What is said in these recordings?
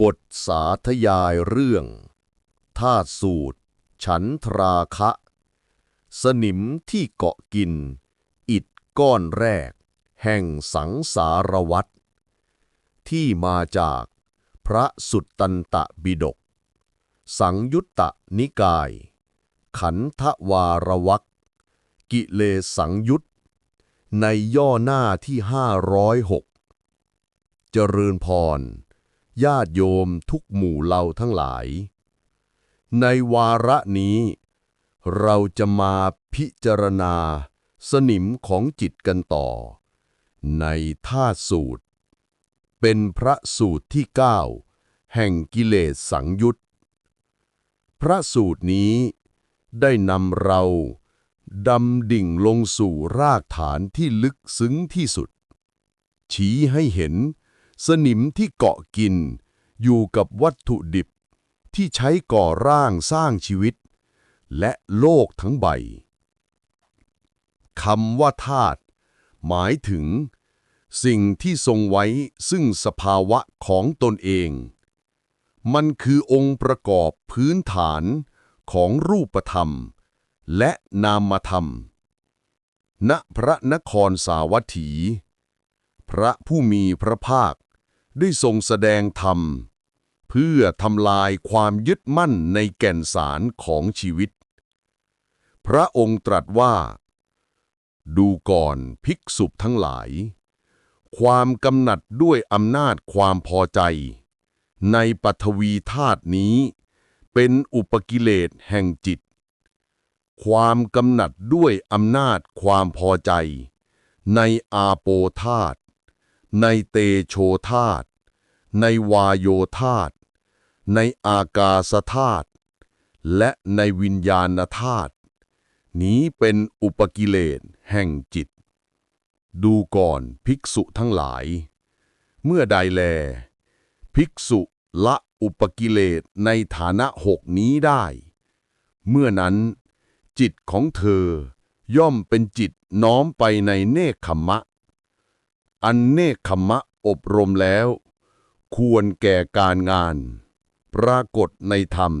บทสาธยายเรื่องธาตุสูตร ฉันทราคะ สนิมที่เกาะกิน อิดก้อนแรก แห่งสังสารวัตรที่มาจากพระสุตตันตบิดก สังยุตตนิกาย ขันธวารวักกิเลสสังยุตในย่อหน้าที่ห้าร้อยหกเจริญพร ญาติโยมทุกหมู่เหล่าทั้งหลาย ในวาระนี้ เราจะมาพิจารณา สนิมของจิตกันต่อ ในท่าสูตร เป็นพระสูตรที่เก้าแห่งกิเลสสังยุตพระสูตรนี้ได้นำเราดำดิ่งลงสู่รากฐานที่ลึกซึ้งที่สุด ชี้ให้เห็น สนิมที่เกาะกิน อยู่กับวัตถุดิบ ที่ใช้ก่อร่างสร้างชีวิต และโลกทั้งใบคำว่าธาตุหมายถึง สิ่งที่ทรงไว้ซึ่งสภาวะของตนเอง มันคือองค์ประกอบพื้นฐานของรูปธรรม และนามธรรม ณพระนครสาวัตถี พระผู้มีพระภาค ได้ทรงแสดงธรรม เพื่อทำลายความยึดมั่นในแก่นสารของชีวิต พระองค์ตรัสว่า ดูก่อนภิกษุทั้งหลาย ความกำหนัดด้วยอำนาจความพอใจ ในปัทวีธาตุนี้ เป็นอุปกิเลสแห่งจิต ความกำหนัดด้วยอำนาจความพอใจ ในอาโปธาตุ ในเตโชธาตุในวาโยธาตุในอากาศธาตุและในวิญญาณธาตุนี้เป็นอุปกิเลสแห่งจิต ดูก่อนภิกษุทั้งหลาย เมื่อใดแล ภิกษุละอุปกิเลสในฐานะหกนี้ได้ เมื่อนั้น จิตของเธอย่อมเป็นจิตน้อมไปในเนคขมะ อันเนคขมะอบรมแล้ว ควรแก่การงาน ปรากฏในธรรม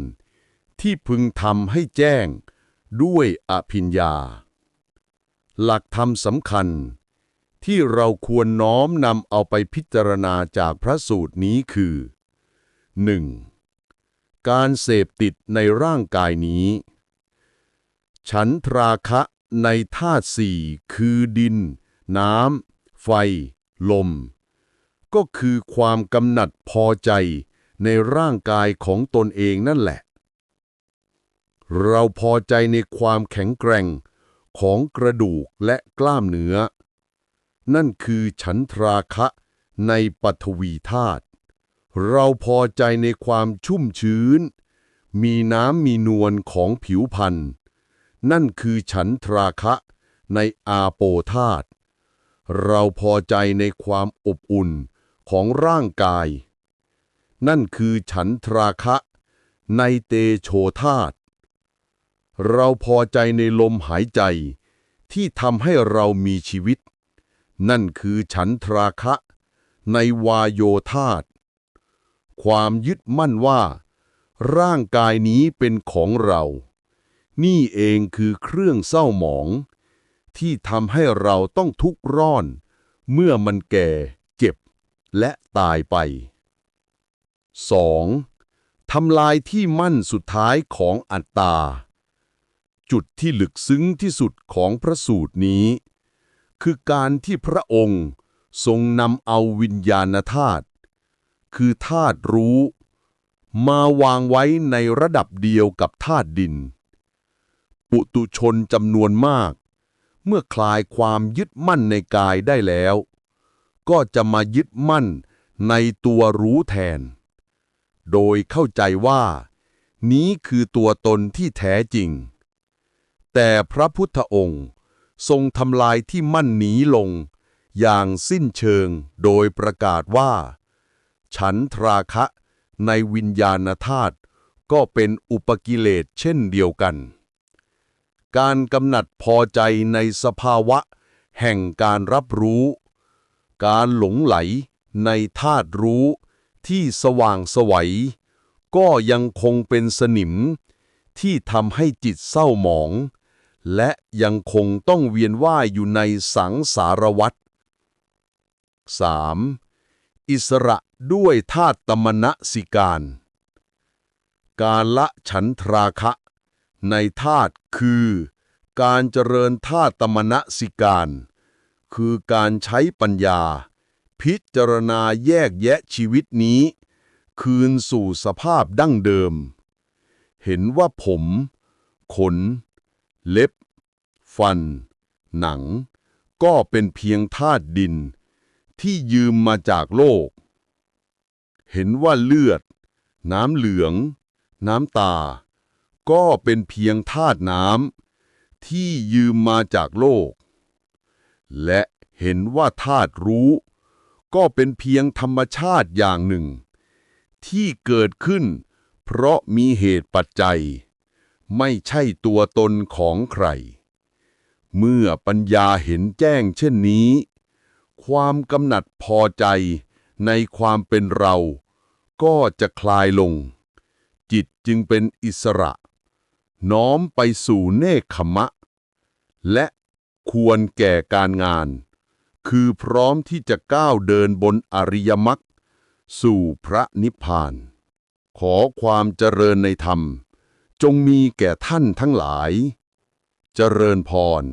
ที่พึงทำให้แจ้งด้วยอภิญญา หลักธรรมสำคัญ ที่เราควรน้อมนำเอาไปพิจารณาจากพระสูตรนี้คือ 1. การเสพติดในร่างกายนี้ ฉันทราคะในธาตุสี่คือดิน น้ำ ไฟ ลม ก็คือความกำหนัดพอใจในร่างกายของตนเองนั่นแหละ เราพอใจในความแข็งแกร่งของกระดูกและกล้ามเนื้อ นั่นคือฉันทราคะในปัทวีธาตุ เราพอใจในความชุ่มชื้น มีน้ำมีนวลของผิวพรรณ นั่นคือฉันทราคะในอาโปธาตุ เราพอใจในความอบอุ่นของร่างกาย นั่นคือฉันทราคะในเตโชธาตเราพอใจในลมหายใจที่ทำให้เรามีชีวิต นั่นคือฉันทราคะในวายโยธาตความยึดมั่นว่า ร่างกายนี้เป็นของเรา นี่เองคือเครื่องเศร้าหมอง ที่ทำให้เราต้องทุกข์ร้อน เมื่อมันแก่ เจ็บ และตายไป 2. ทำลายที่มั่นสุดท้ายของอัตตา จุดที่ลึกซึ้งที่สุดของพระสูตรนี้ คือการที่พระองค์ทรงนำเอาวิญญาณธาตุคือธาตุรู้ มาวางไว้ในระดับเดียวกับธาตุดิน ปุตุชนจำนวนมาก เมื่อคลายความยึดมั่นในกายได้แล้ว ก็จะมายึดมั่นในตัวรู้แทน โดยเข้าใจว่า นี้คือตัวตนที่แท้จริง แต่พระพุทธองค์ทรงทำลายที่มั่นนี้ลง อย่างสิ้นเชิงโดยประกาศว่า ฉันทราคะในวิญญาณธาตุก็เป็นอุปกิเลสเช่นเดียวกัน การกำหนัดพอใจในสภาวะ แห่งการรับรู้ การหลงไหลในธาตุรู้ ที่สว่างสวัย ก็ยังคงเป็นสนิม ที่ทำให้จิตเศร้าหมอง และยังคงต้องเวียนว่ายอยู่ในสังสารวัฏ 3. อิสระด้วยธาตุตมณสิการ การละฉันทราคะ ในธาตุคือ การเจริญธาตุตมณสิการ คือการใช้ปัญญา พิจารณาแยกแยะชีวิตนี้ คืนสู่สภาพดั้งเดิม เห็นว่าผม ขน เล็บ ฟัน หนัง ก็เป็นเพียงธาตุดิน ที่ยืมมาจากโลก เห็นว่าเลือด น้ำเหลือง น้ำตา ก็เป็นเพียงธาตุน้ำที่ยืมมาจากโลก และเห็นว่าธาตุรู้ ก็เป็นเพียงธรรมชาติอย่างหนึ่ง ที่เกิดขึ้น เพราะมีเหตุปัจจัย ไม่ใช่ตัวตนของใคร เมื่อปัญญาเห็นแจ้งเช่นนี้ ความกำหนัดพอใจในความเป็นเรา ก็จะคลายลง จิตจึงเป็นอิสระ น้อมไปสู่เนคขมะ และควรแก่การงาน คือพร้อมที่จะก้าวเดินบนอริยมรรคสู่พระนิพพาน ขอความเจริญในธรรม จงมีแก่ท่านทั้งหลาย เจริญพร